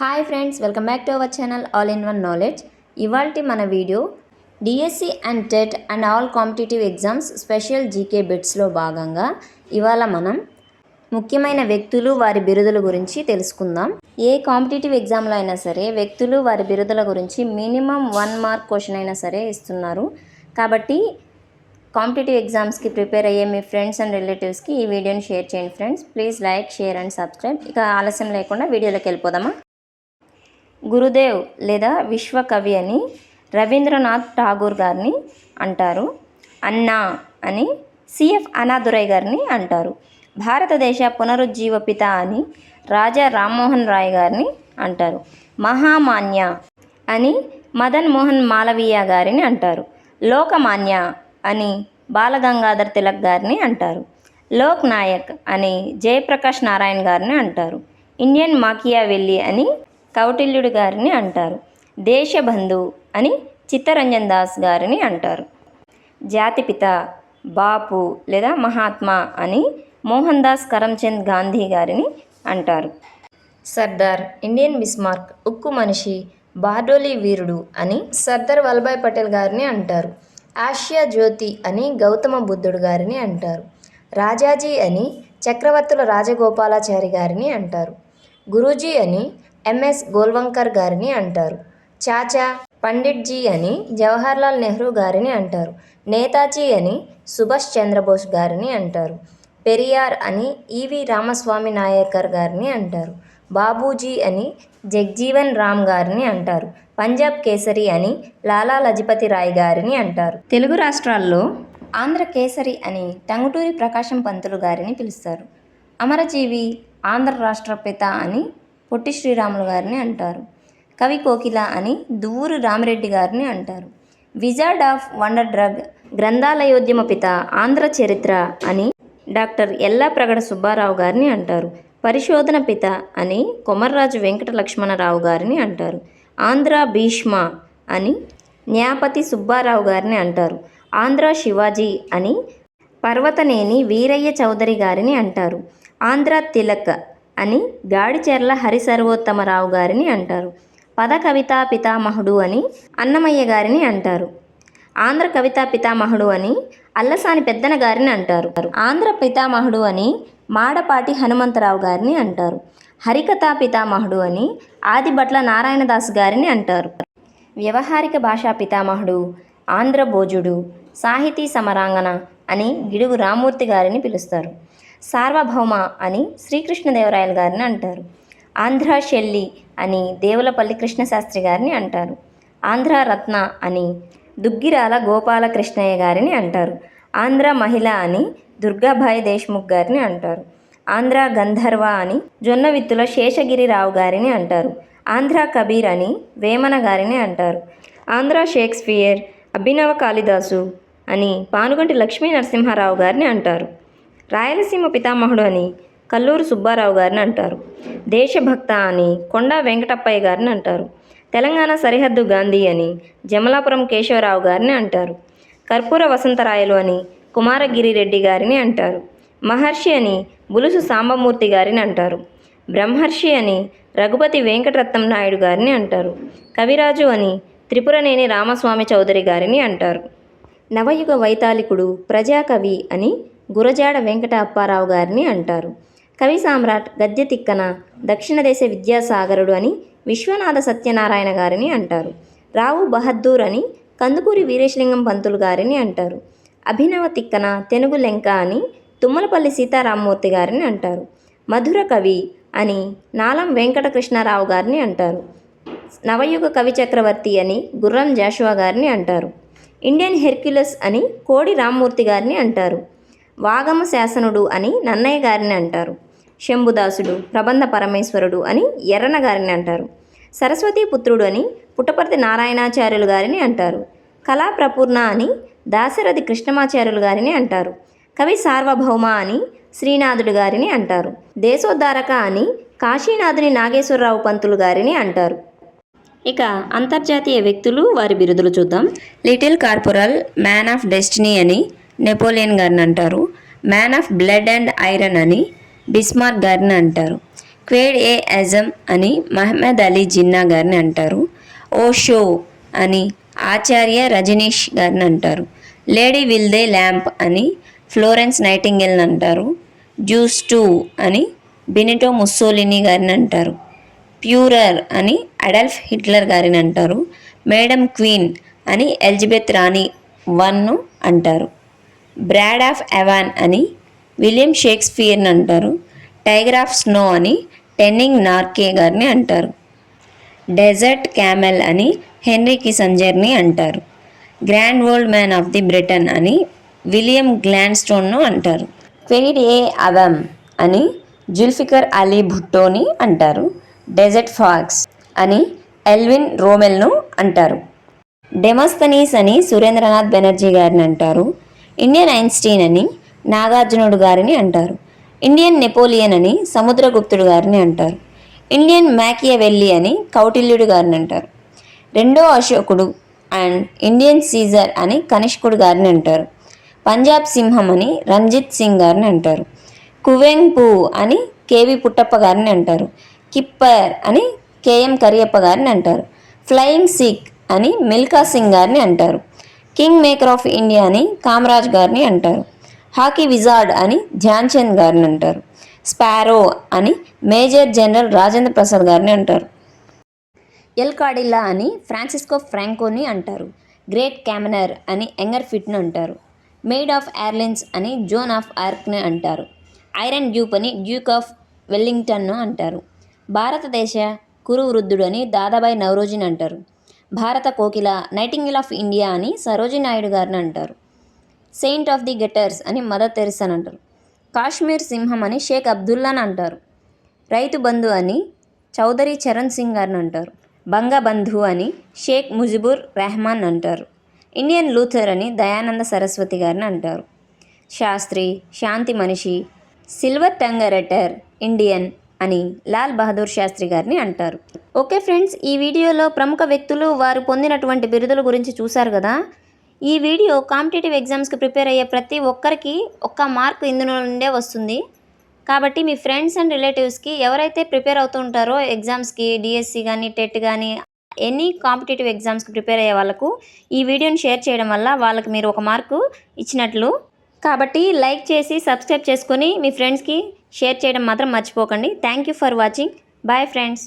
Hi friends welcome back to our channel all in one knowledge. ఇవాల్టి మన video DSC and TET and all competitive exams special GK బిట్స్లో భాగంగా ఇవాళ మనం ముఖ్యమైన వ్యక్తులు వారి బిరుదుల గురించి తెలుసుకుందాం. ఏ కాంపిటేటివ్ ఎగ్జామ్లో అయినా సరే వ్యక్తులు వారి బిరుదుల గురించి మినిమం వన్ మార్క్ క్వశ్చన్ అయినా సరే ఇస్తున్నారు. కాబట్టి కాంపిటేటివ్ ఎగ్జామ్స్కి ప్రిపేర్ అయ్యే మీ ఫ్రెండ్స్ అండ్ రిలేటివ్స్కి ఈ వీడియోని షేర్ చేయండి friends. Please like share and subscribe. ఇక ఆలస్యం లేకుండా వీడియోలోకి వెళ్ళిపోదామా? గురుదేవ్ లేదా విశ్వకవి అని రవీంద్రనాథ్ ఠాగూర్ గారిని అంటారు. అన్నా అని సిఎఫ్ అనాదురై గారిని అంటారు. భారతదేశ పునరుజ్జీవ పిత అని రాజా రామ్మోహన్ రాయ్ గారిని అంటారు. మహామాన్య అని మదన్ మోహన్ మాలవీయ గారిని అంటారు. లోకమాన్య అని బాలగంగాధర్ తిలక్ గారిని అంటారు. లోక్ నాయక్ అని జయప్రకాష్ నారాయణ్ గారిని అంటారు. ఇండియన్ మాకియావెల్లి అని కౌటిల్యుడు గారిని అంటారు. దేశబంధు అని చిత్తరంజన్ దాస్ గారిని అంటారు. జాతిపిత బాపు లేదా మహాత్మా అని మోహన్ దాస్ కరమ్చంద్ గాంధీ గారిని అంటారు. సర్దార్ ఇండియన్ బిస్మార్క్ ఉక్కు మనిషి బార్డోలి వీరుడు అని సర్దార్ వల్లభాయ్ పటేల్ గారిని అంటారు. ఆసియా జ్యోతి అని గౌతమ బుద్ధుడు గారిని అంటారు. రాజాజీ అని చక్రవర్తుల రాజగోపాలాచారి గారిని అంటారు. గురూజీ అని ఎంఎస్ గోల్వంకర్ గారిని అంటారు. చాచా పండిట్జీ అని జవహర్లాల్ నెహ్రూ గారిని అంటారు. నేతాజీ అని సుభాష్ చంద్రబోస్ గారిని అంటారు. పెరియార్ అని ఈవి రామస్వామి నాయకర్ గారిని అంటారు. బాబూజీ అని జగ్జీవన్ రామ్ గారిని అంటారు. పంజాబ్ కేసరి అని లాలా లజపతి రాయ్ గారిని అంటారు. తెలుగు రాష్ట్రాల్లో ఆంధ్ర కేసరి అని టంగుటూరి ప్రకాశం పంతులు గారిని పిలుస్తారు. అమరజీవి ఆంధ్ర రాష్ట్ర పిత అని పొట్టి శ్రీరాములు గారిని అంటారు. కవి కోకిల అని దువ్వూరు రామిరెడ్డి గారిని అంటారు. విజార్డ్ ఆఫ్ వండర్ డ్రగ్ గ్రంథాలయోద్యమ పిత ఆంధ్ర చరిత్ర అని డాక్టర్ ఎల్లా ప్రగడ సుబ్బారావు గారిని అంటారు. పరిశోధన పిత అని కొమర్రాజు వెంకట లక్ష్మణరావు గారిని అంటారు. ఆంధ్ర భీష్మ అని న్యాపతి సుబ్బారావు గారిని అంటారు. ఆంధ్ర శివాజీ అని పర్వతనేని వీరయ్య చౌదరి గారిని అంటారు. ఆంధ్ర తిలక్ అని గాడిచెర్ల హరిసర్వోత్తమరావు గారిని అంటారు. పద కవితా పితామహుడు అని అన్నమయ్య గారిని అంటారు. ఆంధ్ర కవితా పితామహుడు అని అల్లసాని పెద్దన గారిని అంటారు. ఆంధ్ర పితామహుడు అని మాడపాటి హనుమంతరావు గారిని అంటారు. హరికథా పితామహుడు అని ఆదిభట్ల నారాయణదాస్ గారిని అంటారు. వ్యవహారిక భాషా పితామహుడు ఆంధ్ర భోజుడు సాహితీ సమరాంగణ అని గిడుగు రామూర్తి గారిని పిలుస్తారు. సార్వభౌమ అని శ్రీకృష్ణదేవరాయలు గారిని అంటారు. ఆంధ్ర షెల్లి అని దేవులపల్లి కృష్ణశాస్త్రి గారిని అంటారు. ఆంధ్ర రత్న అని దుగ్గిరాల గోపాలకృష్ణయ్య గారిని అంటారు. ఆంధ్ర మహిళ అని దుర్గాభాయ్ దేశ్ముఖ్ గారిని అంటారు. ఆంధ్ర గంధర్వ అని జొన్నవిత్తుల శేషగిరిరావు గారిని అంటారు. ఆంధ్ర కబీర్ అని వేమన గారిని అంటారు. ఆంధ్ర షేక్స్పియర్ అభినవ కాళిదాసు అని పానుగంటి లక్ష్మీ నరసింహారావు గారిని అంటారు. రాయలసీమ పితామహుడు అని కల్లూరు సుబ్బారావు గారిని అంటారు. దేశభక్త అని కొండా వెంకటప్పయ్య గారిని అంటారు. తెలంగాణ సరిహద్దు గాంధీ అని జమలాపురం కేశవరావు గారిని అంటారు. కర్పూర వసంతరాయలు అని కుమారగిరి రెడ్డి గారిని అంటారు. మహర్షి అని బులుసు సాంబమూర్తి గారిని అంటారు. బ్రహ్మర్షి అని రఘుపతి వెంకటరత్నం నాయుడు గారిని అంటారు. కవిరాజు అని త్రిపురనేని రామస్వామి చౌదరి గారిని అంటారు. నవయుగ వైతాళికుడు ప్రజాకవి అని గురజాడ వెంకట అప్పారావు గారిని అంటారు. కవి సామ్రాట్ గద్య తిక్కన దక్షిణ దేశ విద్యాసాగరుడు అని విశ్వనాథ సత్యనారాయణ గారిని అంటారు. రావు బహద్దూర్ అని కందుకూరి వీరేశలింగం పంతులు గారిని అంటారు. అభినవ తిక్కన తెనుగు లెంక అని తుమ్మలపల్లి సీతారామమూర్తి గారిని అంటారు. మధుర కవి అని నాలం వెంకటకృష్ణారావు గారిని అంటారు. నవయుగ కవి చక్రవర్తి అని గుర్రం జాషువా గారిని అంటారు. ఇండియన్ హెర్క్యులస్ అని కోడి రామ్మూర్తి గారిని అంటారు. వాగమ శాసనుడు అని నన్నయ్య గారిని అంటారు. శంభుదాసుడు ప్రబంధ పరమేశ్వరుడు అని ఎర్రన గారిని అంటారు. సరస్వతీ పుత్రుడు అని పుట్టపర్తి నారాయణాచార్యులు గారిని అంటారు. కళా ప్రపూర్ణ అని దాశరథి కృష్ణమాచార్యులు గారిని అంటారు. కవి సార్వభౌమ అని శ్రీనాథుడు గారిని అంటారు. దేశోద్ధారక అని కాశీనాథుని నాగేశ్వరరావు పంతులు గారిని అంటారు. ఇక అంతర్జాతీయ వ్యక్తులు వారి బిరుదులు చూద్దాం. Little corporal man of destiny అని నెపోలియన్ గారిని అంటారు. Man of blood and iron అని బిస్మార్క్ గారిని అంటారు. క్వేడ్ ఏ అజమ్ అని మహమ్మద్ అలీ జిన్నా గారిని అంటారు. ఓషో అని ఆచార్య రజనీష్ గారిని అంటారు. లేడీ విల్ దే ల్యాంప్ అని ఫ్లోరెన్స్ నైటింగేల్ని అంటారు. జ్యూస్ టూ అని బెనిటో ముస్సోలిని గారిని అంటారు. ప్యూరర్ అని అడల్ఫ్ హిట్లర్ గారిని అంటారు. మేడం క్వీన్ అని ఎలిజబెత్ రాణి వన్ను అంటారు. బ్రాడ్ ఆఫ్ అవాన్ అని విలియం షేక్స్పియర్ని అంటారు. టైగర్ ఆఫ్ స్నో అని టెన్నింగ్ నార్కే గారిని అంటారు. డెజర్ట్ క్యామెల్ అని హెన్రీ కిసంజర్ని అంటారు. Grand world man of the Britain అని విలియం గ్లాన్స్టోన్ను అంటారు. ఫెయిడ్ ఏ అవమ్ అని జుల్ఫికర్ అలీ భుట్టోని అంటారు. డెజర్ట్ ఫాక్స్ అని ఎల్విన్ రోమెల్ను అంటారు. డెమస్తనీస్ అని సురేంద్రనాథ్ బెనర్జీ గారిని అంటారు. ఇండియన్ ఐన్స్టీన్ అని నాగార్జునుడు గారిని అంటారు. ఇండియన్ నెపోలియన్ అని సముద్రగుప్తుడు గారిని అంటారు. ఇండియన్ మ్యాకియవెల్లి అని కౌటిల్యుడు గారిని అంటారు. రెండో అశోకుడు అండ్ ఇండియన్ సీజర్ అని కనిష్కుడు గారిని అంటారు. పంజాబ్ సింహం అని రంజిత్ సింగ్ గారిని అంటారు. కువెంపు అని కేవి పుట్టప్ప గారిని అంటారు. కిప్పర్ అని కేఎం కరియప్ప గారిని అంటారు. ఫ్లయింగ్ సిక్ అని మిల్కా సింగ్ గారిని అంటారు. కింగ్ మేకర్ ఆఫ్ ఇండియా అని కామరాజ్ గారిని అంటారు. హాకీ విజార్డ్ అని ధ్యాన్చంద్ గారిని అంటారు. స్పారో అని మేజర్ జనరల్ రాజేంద్ర ప్రసాద్ గారిని అంటారు. ఎల్ కాడిల్లా అని ఫ్రాన్సిస్కో ఫ్రాంకోని అంటారు. గ్రేట్ క్యామనర్ అని ఎంగర్ ఫిట్ను అంటారు. మేడ్ ఆఫ్ ఎయిర్లైన్స్ అని జోన్ ఆఫ్ ఆర్క్ని అంటారు. ఐరన్ డ్యూప్ అని డ్యూక్ ఆఫ్ వెల్లింగ్టన్ను అంటారు. భారతదేశ కురు వృద్ధుడు అని దాదాబాయి నవరోజిని అంటారు. భారత కోకిల నైటింగిల్ ఆఫ్ ఇండియా అని సరోజి నాయుడు గారిని అంటారు. సెయింట్ ఆఫ్ ది గెటర్స్ అని మదర్ తెరిసన్ అంటారు. కాశ్మీర్ సింహం అని షేక్ అబ్దుల్లాని అంటారు. రైతు బంధు అని చౌదరి చరణ్ సింగ్ గారిని అంటారు. బంగబంధు అని షేక్ ముజిబుర్ రెహమాన్ అంటారు. ఇండియన్ లూథర్ అని దయానంద సరస్వతి గారిని అంటారు. శాస్త్రి శాంతి మనిషి సిల్వర్ టంగరెటర్ ఇండియన్ అని లాల్ బహదూర్ శాస్త్రి గారిని అంటారు. ఓకే ఫ్రెండ్స్ ఈ వీడియోలో ప్రముఖ వ్యక్తులు వారు పొందినటువంటి బిరుదుల గురించి చూశారు కదా? ఈ వీడియో కాంపిటేటివ్ ఎగ్జామ్స్కి ప్రిపేర్ అయ్యే ప్రతి ఒక్కరికి ఒక్క మార్క్ ఇందులో నుండే వస్తుంది. కాబట్టి మీ ఫ్రెండ్స్ అండ్ రిలేటివ్స్కి ఎవరైతే ప్రిపేర్ అవుతూ ఉంటారో ఎగ్జామ్స్కి డిఎస్సి కానీ టెట్ కానీ ఎనీ కాంపిటేటివ్ ఎగ్జామ్స్కి ప్రిపేర్ అయ్యే వాళ్ళకు ఈ వీడియోని షేర్ చేయడం వల్ల వాళ్ళకి మీరు ఒక మార్కు ఇచ్చినట్లు. కాబట్టి లైక్ చేసి సబ్స్క్రైబ్ చేసుకొని మీ ఫ్రెండ్స్కి షేర్ చేయడం మాత్రం మర్చిపోకండి. Thank you for watching bye friends